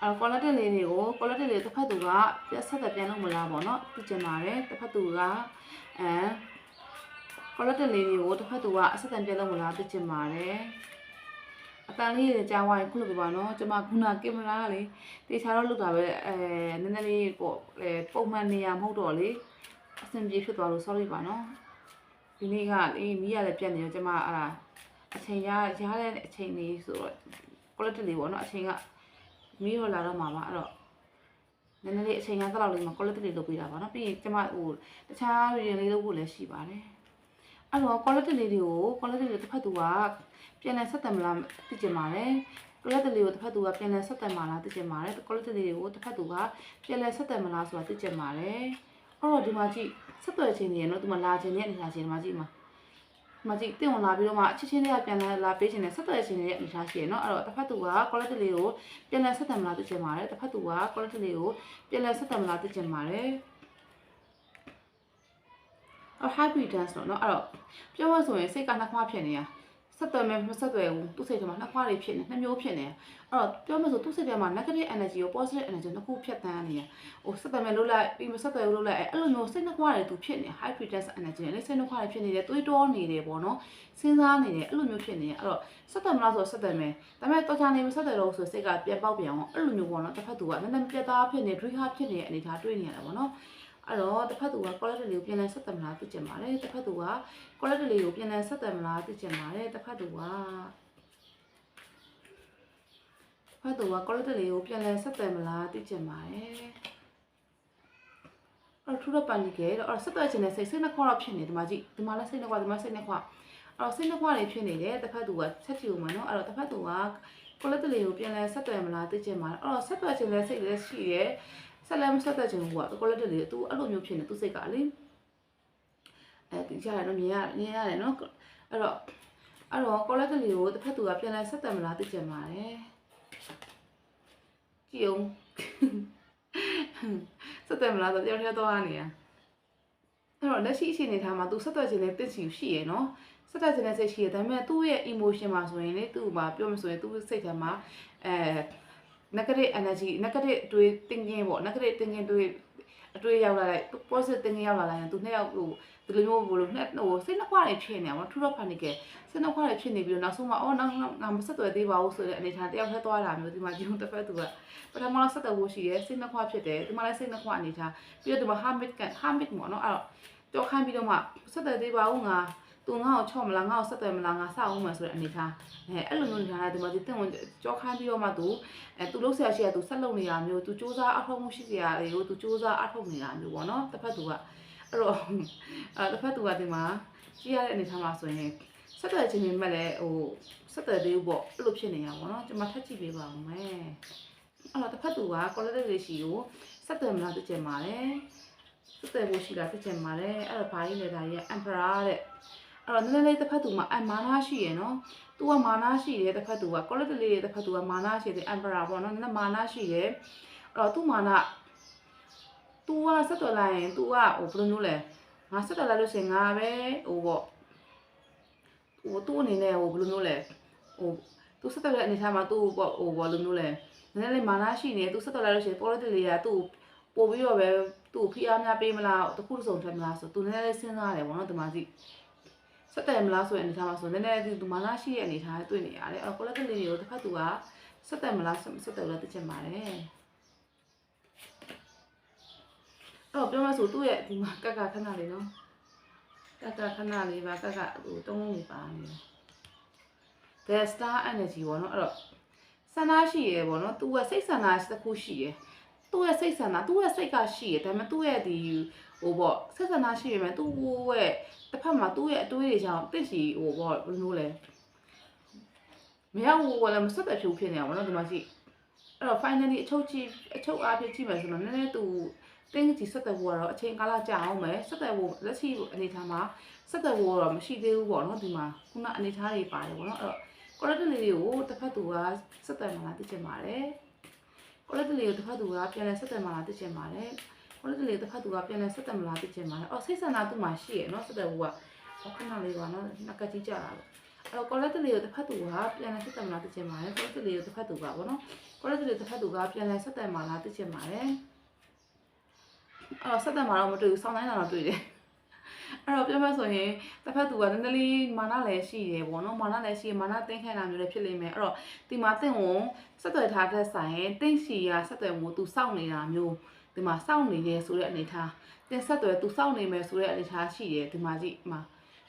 အဲ့ကော်လက်တက်လေးတွေကိုကော်လက်တက်လေးတစ်ဖက်သူကပြဆက်သက်ပြန်လုံးမလားပေါ့နော်သိချင်ပါတယ်တစ်ဖက်သူကအဲ ကော်လက်တက်လေးတွေကိုတစ်ဖက်သူကအဆက်သက်ပြန်လုံးမလားသိချင်ပါတယ်အတန်လေးတွေကြားဝိုင်းခုလိုပြပါနော်ကျွန်မခုနကင်မရာကလေတေချာတော့လုတာပဲအဲနည်းနည်းလေးပေါ့အဲပုံမှန်နေရမဟုတ်တော့လေအဆင်ပြေဖြစ်သွားလို့ sorry ပါနော်ဒီနေ့ကလေမီးရလည်းပြတ်နေတော့ကျွန်မအဲ့ဒါအချိန်ရရတဲ့အချိန်လေးဆိုတော့ quality လေးပေါ့နော်အချိန်ကမီးရောလာတော့မှာပါအဲ့တော့နည်းနည်းလေးအချိန်ကတလောက်လေးမှာ quality လေးလုပ်ပေးတာပါနော်ပြီးရင်ကျွန်မဟိုတခြား video လေးလုပ်ဖို့လည်းရှိပါတယ် အဲ့တော့ quality လေးတွေကို quality လေးတစ်ဖက်သူကပြန်လည်ဆက်တယ်မလားသိချင်ပါတယ် quality လေးကိုတစ်ဖက်သူကပြန်လည်ဆက်တယ်မလားသိချင်ပါတယ် quality လေးတွေကိုတစ်ဖက်သူကပြန်လည်ဆက်တယ်မလားဆိုတာသိချင်ပါတယ်အဲ့တော့ဒီမှာကြည့်ဆက်သွယ်ခြင်းနေရနော်ဒီမှာလာခြင်းနဲ့အနေထားခြင်းဒီမှာကြည့်မှာမကြည့်တင်ဝင်လာပြီးတော့မှအချစ်ချင်းလေးကပြန်လာလာပေးခြင်းနဲ့ဆက်သွယ်ခြင်းရဲ့အနေထားရှိရနော်အဲ့တော့တစ်ဖက်သူက quality လေးကိုပြန်လည်ဆက်တယ်မလားသိချင်ပါတယ်တစ်ဖက်သူက quality လေးကိုပြန်လည်ဆက်တယ်မလားသိချင်ပါတယ် အ happy dance တော့เนาะအဲ့တော့ပြောရဆိုရင်စိတ်ကနှစ်ခွဖြစ်နေရဆက်သွယ်မယ်မဆက်သွယ်ဘူးသူ့စိတ်ထဲမှာနှစ်ခွတွေဖြစ်နေနှစ်မျိုးဖြစ်နေအဲ့တော့ပြောမှဆိုသူ့စိတ်ထဲမှာ negative energy ကို positive energy နှစ်ခုဖြတ်သန်းနေရဟိုဆက်သွယ်မယ်လို့လိုက်ပြီးမဆက်သွယ်ဘူးလို့လိုက်အဲ့လိုမျိုးစိတ်နှစ်ခွတွေသူဖြစ်နေ high frequency energy နဲ့စိတ်နှစ်ခွတွေဖြစ်နေတယ်တွေးတောနေတယ်ပေါ့နော်စဉ်းစားနေတယ်အဲ့လိုမျိုးဖြစ်နေရအဲ့တော့ဆက်သွယ်မလားဆိုတော့ဆက်သွယ်မယ်ဒါပေမဲ့တော်ချာနေမဆက်သွယ်တော့ဆိုစိတ်ကပြန်ပေါက်ပြန်အောင်အဲ့လိုမျိုးပေါ့နော်တစ်ဖက်သူကနည်းနည်းပြတ်သားဖြစ်နေ dream heart ဖြစ်နေတဲ့အနေထားတွေ့နေရတာပေါ့နော် အဲ့တော့တစ်ဖက်သူက quality လေးကိုပြန်လဲဆက်တယ်မလားသိချင်ပါတယ်တစ်ဖက်သူက quality လေးကိုပြန်လဲဆက်တယ်မလားသိချင်ပါတယ်တစ်ဖက်သူကဖက်သူက quality လေးကိုပြန်လဲဆက်တယ်မလားသိချင်ပါတယ်အဲ့ထူတော့ပန်ဒီကေတော့အဲ့ဆက်သွယ်ခြင်းနဲ့စိတ်စိတ်နှခွတော့ဖြစ်နေဒီမှာကြည့်ဒီမှာလည်းစိတ်နှခွဒီမှာစိတ်နှခွအဲ့တော့စိတ်နှခွတွေဖြစ်နေတယ်တစ်ဖက်သူကဆက်ကြည့်ဦးမယ်နော်အဲ့တော့တစ်ဖက်သူက quality လေးကိုပြန်လဲဆက်သွယ်မလားသိချင်ပါတယ်အဲ့တော့ဆက်သွယ်ခြင်းနဲ့စိတ်လည်းရှိတယ် ဆက်လည်းမဆက်သွယ်ခြင်းဘူးက quality လေးသူအဲ့လိုမျိုးဖြစ်နေသူစိတ်ကလေအဲဒီကြရတယ်နော်မြင်ရမြင်ရတယ်နော်အဲ့တော့အဲ့တော့ quality လေးကိုတစ်ဖက်သူကပြန်လဲဆက်သွယ်မလားသိချင်ပါတယ်ကြည့်အောင်ဆက်သွယ်မလားဆိုတယောက်တည်းသွားနေရအဲ့တော့လက်ရှိအချိန်နေထားမှာ तू ဆက်သွယ်ခြင်းနဲ့တင့်စီရှိရယ်နော်ဆက်သွယ်ခြင်းနဲ့စိတ်ရှိရယ်ဒါပေမဲ့သူ့ရဲ့ emotion မှာဆိုရင်လေသူ့မှာပြောမှဆိုရင်သူ့စိတ်ထဲမှာအဲ negative energy negative တွေ thinking ပေါ့ negative thinking တွေအတွေ့ရောက်လာတဲ့ positive thinking ရောက်လာလိုက်ရင်သူနှစ်ယောက်ဟိုဒီလိုမျိုးဘလို့နှစ်ဟိုစိတ်နှခွတွေဖြစ်နေအောင်ထူတော့ panic စိတ်နှခွတွေဖြစ်နေပြီးတော့နောက်ဆုံးမှအော်နောက်ငါမဆက်သွယ်သေးပါဘူးဆိုတဲ့အနေထားတယောက်ထက်သွားတာမျိုးဒီမှာဒီလိုတစ်ဖက်သူကပထမတော့ဆက်သွယ်ဖို့ရှိရဲစိတ်နှခွဖြစ်တယ်ဒီမှာလည်းစိတ်နှခွအနေထားပြီးတော့ဒီမှာ habit က habit ပေါ့နော်အဲ့တော့ကြောက်ခိုင်းပြီးတော့မှဆက်သွယ်သေးပါဘူးငါ သူငါ့ကိုချော့မလားငါ့ကိုဆက်သွယ်မလားငါစောက်အောင်မယ်ဆိုတဲ့အနေထားအဲအဲ့လိုမျိုးနေထားတယ်ဒီမှာဒီတင့်ဝင်ကြောခိုင်းပြီးတော့မှသူအဲသူလုံးဆရာရှိရသူဆက်လုပ်နေတာမျိုးသူစူးစမ်းအထောက်မှုရှိစရာတွေကိုသူစူးစမ်းအထောက်နေတာမျိုးပေါ့နော်တစ်ဖက်သူကအဲ့တော့အဲတစ်ဖက်သူကဒီမှာကြည့်ရတဲ့အနေထားမှာဆိုရင်ဆက်သွယ်ခြင်းမြင်မဲ့လည်းဟိုဆက်သွယ်သေးဘူးပေါ့အဲ့လိုဖြစ်နေတာပေါ့နော်ကျွန်မထပ်ကြည့်ပေးပါဦးမယ်အဲ့တော့တစ်ဖက်သူက quality လေးရှိကိုဆက်သွယ်မလားသိချင်ပါတယ်ဆက်သွယ်ဖို့ရှိတာသိချင်ပါတယ်အဲ့တော့ဘာကြီးလဲဒါကြီး emperor တဲ့ အဲ့တော့နည်းနည်းလေးတစ်ဖက်သူမှာအမာနာရှိရယ်နော်သူကမာနာရှိတယ်တစ်ဖက်သူကကောလက်တလေးတစ်ဖက်သူကမာနာရှိတယ်အမ်ပရာပေါ့နော်နည်းနည်းမာနာရှိတယ်အဲ့တော့သူ့မာနာ तू ကဆက်တော်လိုက်ရင် तू ကဟိုဘယ်လိုမျိုးလဲငါဆက်တော်လိုက်လို့ဆိုရင်ငါပဲဟိုပေါ့ဟိုသူ့အနေနဲ့ဟိုဘယ်လိုမျိုးလဲဟိုသူဆက်တော်လိုက်အနေထားမှာသူ့ပေါ့ဟိုဘယ်လိုမျိုးလဲနည်းနည်းလေးမာနာရှိနေသူဆက်တော်လိုက်လို့ရှိရင်ပေါ်လက်တလေးကသူ့ပို့ပြီးတော့ပဲသူ့ဖိအားများပေးမလားတခုစုံထက်မလားဆိုသူနည်းနည်းစဉ်းစားတယ်ပေါ့နော်ဒီမှာစီ ဆက်တယ်မလားဆိုရင်အနေထားမှာဆိုနည်းနည်းဒီမာနာရှိရဲ့အနေထားတွေ့နေရတယ်အဲ့တော့ quality လေးတွေကိုတစ်ဖက်သူကဆက်တယ်မလားဆက်တယ်လို့သိချင်ပါတယ်အဲ့တော့ပြောမှဆိုသူ့ရဲ့ဒီမှာကက်ကခဏလေးနော်ကက်ကခဏလေးပါကက်ကဟိုတုံးလုံးလေးပါနေတယ် the star energy ပေါ့နော်အဲ့တော့ဆန္ဒရှိရယ်ပေါ့နော်သူကစိတ်ဆန္ဒတစ်ခုရှိရယ်သူ့ရဲ့စိတ်ဆန္ဒသူ့ရဲ့စိတ်ကရှိရယ်ဒါပေမဲ့သူ့ရဲ့ဒီ ဟိုပေါ့စိတ်ဆန္ဒရှိရယ်မဲ့သူ့ရဲ့တစ်ဖက်မှာသူ့ရဲ့အတွေးတွေကြောင့်တစ်စီဟိုပေါ့ဘယ်လိုလဲမရဘူးဘောလည်းမဆက်တဲ့ဖြူဖြစ်နေတာပေါ့နော်ဒီမှာရှိအဲ့တော့ finally အချုပ်ကြည့်အချုပ်အားဖြင့်ကြည့်မယ်ဆိုတော့နည်းနည်းသူတင်းကြီးဆက်သက်ဖို့ကတော့အချိန်ကာလကြာအောင်မယ်ဆက်သက်ဖို့လက်ရှိအနေထားမှာဆက်သက်ဖို့တော့မရှိသေးဘူးပေါ့နော်ဒီမှာခုနအနေထားတွေပါတယ်ပေါ့နော်အဲ့တော့ကိုရက်တလေးတွေကိုတစ်ဖက်သူကဆက်သက်မှာလားသိချင်ပါတယ်ကိုရက်တလေးကိုတစ်ဖက်သူကပြန်လဲဆက်သက်မှာလားသိချင်ပါတယ် ကိုရက်တလေးတစ်ဖက်သူကပြန်လဲဆက်သက်မှာလားသိချင်ပါတယ်အော်စိတ်ဆန္ဒသူ့မှာရှိရနော်ဆက်သက်ဖို့ကခုနလေးပါနော်နှက်ကကြီးကြတာလို့အဲ့တော့ကိုရက်တလေးကိုတစ်ဖက်သူကပြန်လဲဆက်သက်မှာလားသိချင်ပါတယ်ကိုရက်တလေးကိုတစ်ဖက်သူကပေါ့နော်ကိုရက်တလေးတစ်ဖက်သူကပြန်လဲဆက်သက်မှာလားသိချင်ပါတယ်အဲ့တော့ဆက်သက်မှာတော့မတွေ့ဘူးစောင်းတိုင်းတာတော့တွေ့တယ်အဲ့တော့ပြောမှဆိုရင်တစ်ဖက်သူကနည်းနည်းလေးမာနလည်းရှိတယ်ပေါ့နော်မာနလည်းရှိရမာနတင်းခံတာမျိုးလည်းဖြစ်လိမ့်မယ်အဲ့တော့ဒီမှာတင့်ကိုဆက်သွယ်ထားတဲ့ဆိုင်ရင်တင့်စီရဆက်သွယ်မှုသူစောင့်နေတာမျိုး ဒီမှာစောင့်နေရဲဆိုတဲ့အနေထားတင်ဆက်သွယ်သူစောင့်နေမယ်ဆိုတဲ့အနေထားရှိတယ်ဒီမှာကြည့်မှာ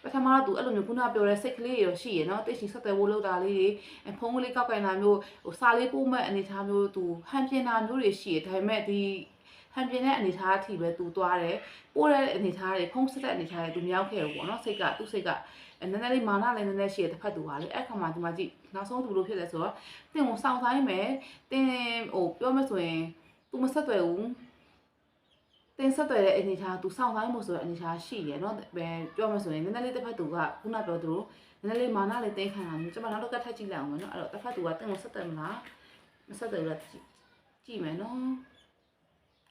ပထမတော့သူအဲ့လိုမျိုးခုနပြောတဲ့စိတ်ကလေးရောရှိရနော်တိတ်စီဆက်သွယ်ဖို့လုပ်တာလေးတွေဖုန်းကလေးကောက်ကင်တာမျိုးဟိုစာလေးပို့မဲ့အနေထားမျိုးသူဟန်ပြင်းတာမျိုးတွေရှိရဒါပေမဲ့ဒီဟန်ပြင်းတဲ့အနေထားအထိပဲသူသွားတယ်ပို့တဲ့အနေထားတွေဖုန်းဆက်တဲ့အနေထားတွေသူမရောက်ခဲ့ဘူးပေါ့နော်စိတ်ကသူ့စိတ်ကနည်းနည်းလေးမာနလည်းနည်းနည်းရှိရတစ်ဖက်သူပါလေအဲ့ခါမှာဒီမှာကြည့်နောက်ဆုံးသူလို့ဖြစ်လဲဆိုတော့တင်ကိုစောင့်ဆိုင်မယ်တင်ဟိုပြောမှဆိုရင်သူမဆက်သွယ်ဘူး တင်ဆက်သွယ်တဲ့အနေထားသူစောင့်ဆိုင်မှုဆိုတဲ့အနေထားရှိရယ်နော်ပဲပြောမှဆိုရင်နည်းနည်းလေးတစ်ဖက်သူကခုနပြောသလိုနည်းနည်းလေးမာနလေးတင်းခံတာမျိုးကျွန်မနောက်တော့ကတ်ထက်ကြည့်လိုက်အောင်မယ်နော်အဲ့တော့တစ်ဖက်သူကတင်ကိုဆက်သွယ်မလားမဆက်သွယ်ဘူးလားကြည့်မယ်နော်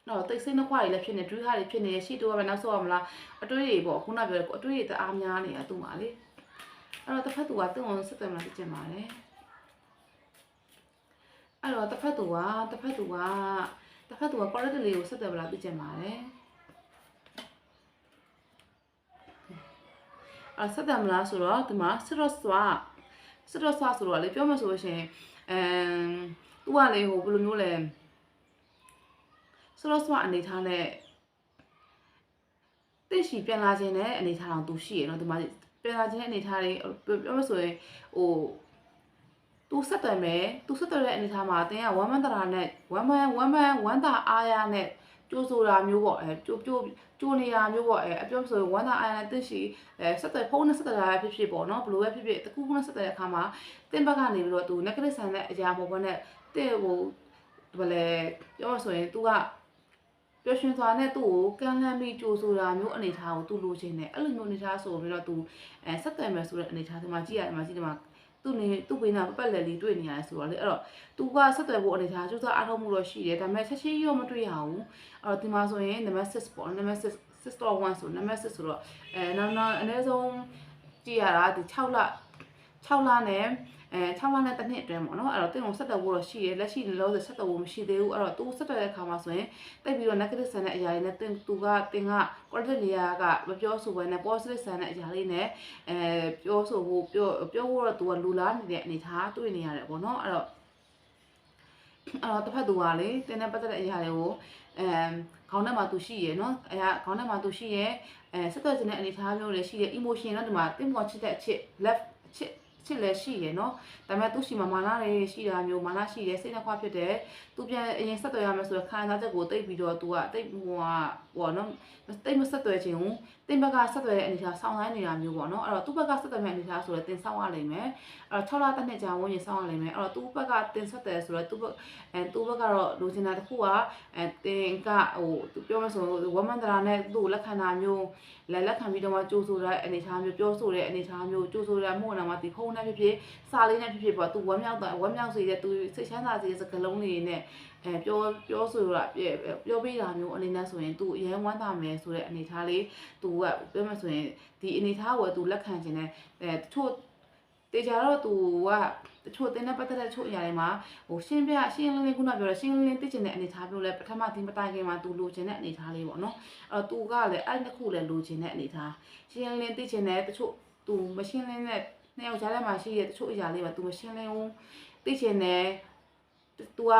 တော့တိတ်ဆိတ်နှခွားတွေလည်းဖြစ်နေဒူးဟာတွေဖြစ်နေရရှိတော့ပဲနောက်ဆုံးရမလားအတွေးတွေပေါ့ခုနပြောတဲ့အတွေးတွေတအားများနေတာသူ့မှာလေအဲ့တော့တစ်ဖက်သူကတင်ကိုဆက်သွယ်မလားသိချင်ပါတယ်အဲ့တော့တစ်ဖက်သူကတစ်ဖက်သူက တစ်ဖက်သူက quality လေးကိုဆက်သွယ်မလားသိချင်ပါတယ်အဲ့ဆက်တယ်မလားဆိုတော့ဒီမှာ stress က stress ဆိုတော့လေပြောမှဆိုလို့ရှိရင်အမ်သူကလေဟိုဘယ်လိုမျိုးလဲ stress အနေထားနဲ့တိတ်ရှိပြန်လာခြင်းနဲ့အနေထားတော့သူရှိရเนาะဒီမှာပြန်လာခြင်းအနေထားတွေပြောမှဆိုရင်ဟို သူဆက်တယ်မယ်သူဆက်တယ်တဲ့အနေထားမှာအတင်းကဝမ်းမန္တရာနဲ့ဝမ်းမဝမ်းမဝမ်းတာအားရနဲ့ကြိုးဆိုတာမျိုးပေါ့အဲကြိုးကြိုးကြိုးနေတာမျိုးပေါ့အဲအပြောဆိုရင်ဝမ်းသာအားရနဲ့တင့်ရှိအဲဆက်တယ်ဖုန်းနဲ့ဆက်တယ်တာဖြစ်ဖြစ်ပေါ့နော်ဘလို့ပဲဖြစ်ဖြစ်တကူးခုနဲ့ဆက်တယ်တဲ့အခါမှာတင်းဘက်ကနေပြီးတော့သူ negative ဆန်တဲ့အရာမဟုတ်ဘဲနဲ့တဲ့ဟိုဘယ်လဲပြောမှဆိုရင် तू ကပျော်ရွှင်စွာနဲ့သူ့ကိုကမ်းလှမ်းပြီးကြိုဆိုတာမျိုးအနေထားကိုသူလိုချင်တယ်အဲ့လိုမျိုးအနေထားဆိုပြီးတော့သူအဲဆက်သွယ်မယ်ဆိုတဲ့အနေထားဒီမှာကြည့်ရတယ်မှာကြည့်တယ်မှာ သူ့နေသူ့ဘေးနာပပတ်လက်လေးတွေ့နေရတယ်ဆိုတော့လေအဲ့တော့သူကဆက်သွယ်ဖို့အနေထားကျိုးစားအားထုတ်မှုတော့ရှိတယ်ဒါပေမဲ့ချက်ချင်းရောမတွေ့ရဘူးအဲ့တော့ဒီမှာဆိုရင် number 6ပေါ့ number 6 6.1ဆို number 6ဆိုတော့အဲနောက်နောက်အနည်းဆုံးကြည့်ရတာဒီ6လ6လနဲ့ အဲ6လနဲ့တစ်နှစ်အတွင်းပေါ့နော်အဲ့တော့တင်ကိုဆက်တော်ဖို့တော့ရှိရလက်ရှိလောဆယ်ဆက်တော်ဖို့မရှိသေးဘူးအဲ့တော့သူဆက်တော်တဲ့အခါမှာဆိုရင်တိတ်ပြီးတော့ negative ဆန်တဲ့အရာတွေနဲ့တင်သူကတင်က quality layer ကမပြောဆိုဘဲနဲ့ positive ဆန်တဲ့အရာလေးနဲ့အဲပြောဆိုဖို့ပြောပြောဖို့တော့သူကလူလားနေတဲ့အနေထားတွေ့နေရတယ်ပေါ့နော်အဲ့တော့အဲ့တော့တစ်ဖက်သူကလေတင်တဲ့ပတ်သက်တဲ့အရာတွေကိုအဲခေါင်းထဲမှာသူရှိရယ်နော်အဲခေါင်းထဲမှာသူရှိရယ်အဲဆက်တော်ခြင်းတဲ့အနေထားမျိုးတွေရှိတယ် emotion နော်ဒီမှာတင်ပေါ်ချစ်တဲ့အချစ် left ချစ် ချစ်လည်းရှိရယ်နော်ဒါပေမဲ့သူ့ရှိမှာမာနတွေရှိတာမျိုးမာနရှိတယ်စိတ်နှခွာဖြစ်တယ်သူပြန်အရင်ဆက်သွယ်ရမယ်ဆိုတော့ခံစားချက်ကိုတိတ်ပြီးတော့ तू ကတိတ်ဟိုကပေါ့နော်တိတ်မဆက်သွယ်ခြင်းကိုတင်ဘက်ကဆက်သွယ်တဲ့အနေထားဆောင်းဆိုင်နေတာမျိုးပေါ့နော်အဲ့တော့သူ့ဘက်ကဆက်သွယ်မယ့်အနေထားဆိုတော့တင်ဆောင်းရလိမ့်မယ်အဲ့တော့6လတစ်နှစ်ကြာဝန်းကျင်ဆောင်းရလိမ့်မယ်အဲ့တော့သူ့ဘက်ကတင်ဆက်တယ်ဆိုတော့သူ့ဘက်အဲသူ့ဘက်ကတော့လိုချင်တာတစ်ခုကအဲတင်ကဟိုသူပြောမှဆိုဝမန္တရာနဲ့သူ့လက်ခံတာမျိုးလက်လက်ခံပြီးတော့မှကြိုးဆိုတဲ့အနေထားမျိုးပြောဆိုတဲ့အနေထားမျိုးကြိုးဆိုတဲ့မှုနာမှာဒီဖုန်းနဲ့ဖြစ်ဖြစ်စာလေးနဲ့ဖြစ်ဖြစ်ပေါ့သူဝမ်းမြောက်တာဝမ်းမြောက်စေတဲ့သူစိတ်ချမ်းသာစေတဲ့စကားလုံးတွေနဲ့ အဲပြောပြောဆိုတာပြောပေးတာမျိုးအနေနဲ့ဆိုရင်သူအရင်ဝမ်းသာမယ်ဆိုတဲ့အနေထားလေးသူကပြောမှဆိုရင်ဒီအနေထားကိုသူလက်ခံခြင်းနဲ့အဲတချို့တေချာတော့သူကတချို့တင်းနဲ့ပတ်သက်တဲ့တချို့အရာတွေမှာဟိုရှင်းပြရှင်းလင်းလင်းခုနပြောတဲ့ရှင်းလင်းလင်းသိချင်တဲ့အနေထားမျိုးလဲပထမဒီမတိုင်ခင်မှာသူလိုချင်တဲ့အနေထားလေးပေါ့နော်အဲ့တော့သူကလည်းအဲ့တစ်ခုလည်းလိုချင်တဲ့အနေထားရှင်းလင်းလင်းသိချင်တဲ့တချို့သူမရှင်းလင်းတဲ့နှစ်ယောက်ကြားထဲမှာရှိတဲ့တချို့အရာလေးပါသူမရှင်းလင်းဘူးသိချင်တယ် သူက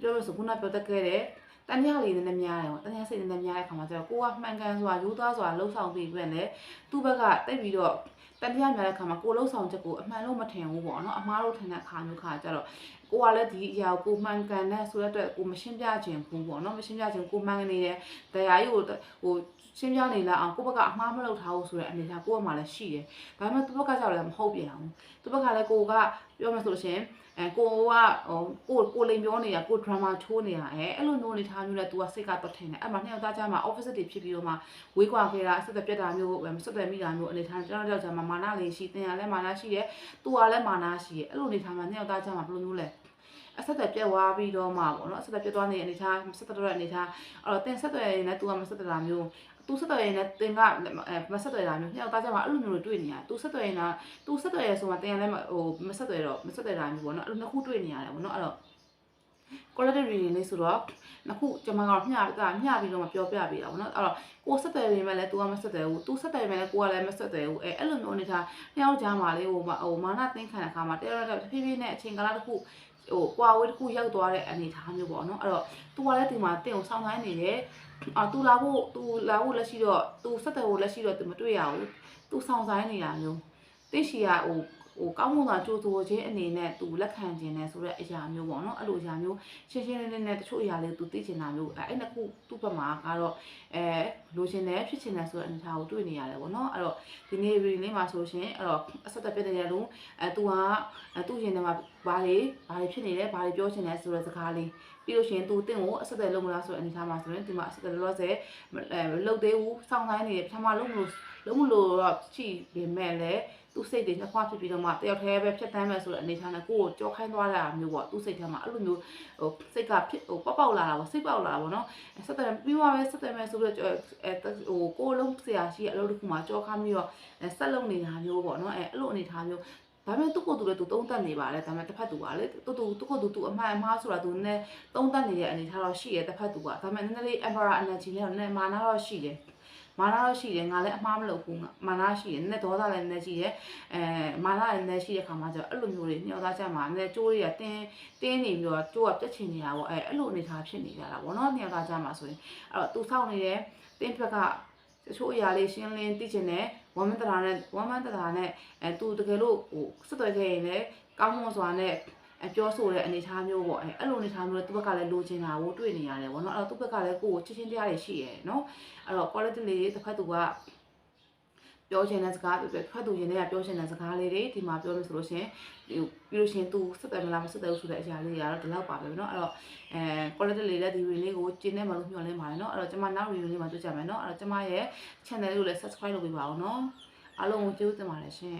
ပြောလို့ဆိုခုနပြောတတ်ခဲ့တဲ့တန်ရလေးနည်းနည်းများတယ်ပေါ့တန်ရစိတ်နည်းနည်းများတဲ့ခါမှာကျတော့ကိုကမှန်ကန်စွာရိုးသားစွာလှုပ်ဆောင်ပြီးပြန်တယ်သူ့ဘက်ကတိတ်ပြီးတော့တန်တရားများတဲ့ခါမှာကိုလှုပ်ဆောင်ချက်ကိုအမှန်လို့မထင်ဘူးပေါ့နော်အမားလို့ထင်တဲ့အခါမျိုးခါကျတော့ကိုကလည်းဒီအရာကိုမှန်ကန်တဲ့ဆိုတဲ့အတွက်ကိုမရှင်းပြခြင်းဘူးပေါ့နော်မရှင်းပြခြင်းကိုမှန်နေတယ်တရားကြီးကိုဟိုရှင်းပြနေလာအောင်ကိုဘက်ကအမှားမလုပ်ထားဘူးဆိုတဲ့အနေထားကိုကမှလည်းရှိတယ်ဒါပေမဲ့သူဘက်ကကြောက်လည်းမဟုတ်ပြန်ဘူးသူဘက်ကလည်းကိုကပြောမှဆိုလို့ရှိရင် အဲ အဲကိုကဟိုကိုကိုလိန်ပြောနေတာကို drama ချိုးနေတာအဲအဲ့လိုမျိုးအနေထားမျိုးနဲ့ तू ကစိတ်ကတော့ထင်တယ်အဲ့မှာနှစ်ယောက်သားကြားမှာ opposite တွေဖြစ်ပြီးတော့မှဝေးကွာခဲ့တာအဆက်သက်ပြတ်တာမျိုးမဆက်သက်မိတာမျိုးအနေထားကျွန်တော်တို့ကြားမှာမာနလေးရှိတင်ရလဲမာနရှိတယ် तू ကလည်းမာနရှိတယ်အဲ့လိုအနေထားမှာနှစ်ယောက်သားကြားမှာဘယ်လိုမျိုးလဲအဆက်သက်ပြတ်သွားပြီးတော့မှပေါ့နော်အဆက်သက်ပြတ်သွားနေတဲ့အနေထားဆက်သက်တဲ့အနေထားအဲ့တော့တင်ဆက်သက်ရင်လည်း तू ကမဆက်သက်တာမျိုး သူဆက်သွယ်ရင်လည်းတင်ကမဆက်သွယ်တာမျိုးနှစ်ယောက်သားကျမှအဲ့လိုမျိုးတွေတွေ့နေရတယ်သူဆက်သွယ်ရင်တော့သူဆက်သွယ်ရဆိုမှတင်ရလည်းဟိုမဆက်သွယ်တော့မဆက်သွယ်တာမျိုးပေါ့နော်အဲ့လိုနှစ်ခုတွေ့နေရတယ်ပေါ့နော်အဲ့တော့ quality reading လေးဆိုတော့နှစ်ခုကျွန်မကတော့မျှတာမျှပြီးတော့မပြောပြပေးတာပေါ့နော်အဲ့တော့ကိုဆက်သွယ်ပေမဲ့လည်း तू ကမဆက်သွယ်ဘူး तू ဆက်သွယ်ပေမဲ့လည်းကိုကလည်းမဆက်သွယ်ဘူးအဲအဲ့လိုမျိုးအနေထားနှစ်ယောက်ကြားမှာလေးဟိုဟိုမာနသိန်းခံတဲ့အခါမှာတယောက်တစ်ဖြည်းဖြည်းနဲ့အချိန်ကာလတစ်ခု ဟိုကွာဝေးတစ်ခုရောက်သွားတဲ့အနေအထားမျိုးပေါ့နော်အဲ့တော့သူကလည်းဒီမှာတင့်ကိုစောင့်ဆိုင်နေတယ်အာသူလာဖို့သူလာဖို့လက်ရှိတော့သူဆက်တယ်ဖို့လက်ရှိတော့သူမတွေ့ရဘူးသူစောင့်ဆိုင်နေတာမျိုးတင့်ရှိကဟို ဟိုကောင်းမွန်စွာကြိုးစိုးခြင်းအနေနဲ့သူလက်ခံခြင်းနဲ့ဆိုတဲ့အရာမျိုးပေါ့နော်အဲ့လိုအရာမျိုးရှင်းရှင်းလင်းလင်းနဲ့တချို့အရာလေးသူသိချင်တာမျိုးအဲ့နှစ်ခုသူ့ဘက်မှာကတော့အဲလိုချင်တယ်ဖြစ်ချင်တယ်ဆိုတဲ့အနေအထားကိုတွေ့နေရတယ်ပေါ့နော်အဲ့တော့ဒီနေ့ဗီဒီယိုလေးမှာဆိုရှင်အဲ့တော့အဆက်သက်ပြတဲ့လုံးအဲသူကအဲသူ့ရင်ထဲမှာဘာတွေဘာတွေဖြစ်နေလဲဘာတွေပြောချင်လဲဆိုတဲ့စကားလေးပြီးလို့ရှိရင်သူတင့်ကိုအဆက်သက်လုံးမလားဆိုတဲ့အနေအထားမှာဆိုရင်ဒီမှာအဆက်သက်လောလောဆယ်အဲလုတ်သေးဘူးစောင့်ဆိုင်နေတယ်ပထမလုံးမလို့လုံးမလို့တော့ရှိပေမဲ့လည်း သူ့စိတ်တွေနှစ်ခွဖြစ်ပြီးတော့မှတယောက်တည်းပဲဖြတ်တန်းမယ်ဆိုတဲ့အနေထားနဲ့ကိုယ့်ကိုကြောခိုင်းသွားတာမျိုးပေါ့သူ့စိတ်ထဲမှာအဲ့လိုမျိုးဟိုစိတ်ကဖြစ်ဟိုပေါက်ပေါက်လာတာပေါ့စိတ်ပေါက်လာတာပေါ့နော်ဆက်တယ်ပြီးမှပဲဆက်တယ်မယ်ဆိုပြီးတော့အဲဟိုကိုယ်လုံးဆရာရှိရဲ့အလုပ်တစ်ခုမှာကြောခိုင်းပြီးတော့ဆက်လုံနေတာမျိုးပေါ့နော်အဲအဲ့လိုအနေထားမျိုးဒါပေမဲ့သူ့ကိုယ်သူလည်းသူသုံးသပ်နေပါလေဒါပေမဲ့တစ်ဖက်သူကလေသူသူသူ့ကိုယ်သူသူအမှားအမှားဆိုတာသူနည်းသုံးသပ်နေတဲ့အနေထားတော့ရှိရဲ့တစ်ဖက်သူကဒါပေမဲ့နည်းနည်းလေး emperor energy နဲ့တော့နည်းမာနာတော့ရှိတယ် မာနတော့ရှိတယ်ငါလည်းအမှားမလုပ်ဘူးမာနရှိတယ်နည်းဒေါသလည်းနည်းရှိတယ်အဲမာနလည်းနည်းရှိတဲ့ခါမှာကျတော့အဲ့လိုမျိုးတွေညှောသားချက်မှာနည်းကျိုးတွေကတင်းတင်းနေပြီးတော့ကျိုးကပြက်ချင်နေတာပေါ့အဲအဲ့လိုအနေထားဖြစ်နေကြတာပေါ့နော်ညှောသားချက်မှာဆိုရင်အဲ့တော့သူစောင့်နေတဲ့တင်းဘက်ကတချို့အရာလေးရှင်းလင်းသိချင်တယ်ဝမ်းမတရာနဲ့ဝမ်းမတရာနဲ့အဲသူတကယ်လို့ဟိုစစ်သွဲခဲ့ရင်လည်းကောင်းမွန်စွာနဲ့ အပြောဆိုတဲ့အနေအထားမျိုးပေါ့အဲအဲ့လိုအနေအထားမျိုးသူ့ဘက်ကလည်းလိုချင်တာကိုတွေ့နေရတယ်ပေါ့နော်အဲ့တော့သူ့ဘက်ကလည်းကိုယ်ကိုချစ်ချင်းတရားတွေရှိရယ်နော်အဲ့တော့ quality လေးတစ်ဖက်သူကပြောချင်တဲ့စကားတစ်ဖက်သူရင်ထဲကပြောချင်တဲ့စကားလေးတွေဒီမှာပြောလို့ဆိုလို့ရှင်ဒီပြီးလို့ရှင် तू စက်တယ်မလားမစက်တယ်ဆိုတဲ့အရာလေးတွေကတော့ဒီလောက်ပါပဲเนาะအဲ့တော့အဲ quality လေးလည်းဒီ review လေးကိုကျင်းနေမှလို့မျှော်လင့်ပါတယ်เนาะအဲ့တော့ကျွန်မနောက် review လေးမှာတွေ့ကြမယ်เนาะအဲ့တော့ကျွန်မရဲ့ channel လေးကိုလည်း subscribe လုပ်ပေးပါဦးเนาะအားလုံးကိုကျေးဇူးတင်ပါတယ်ရှင်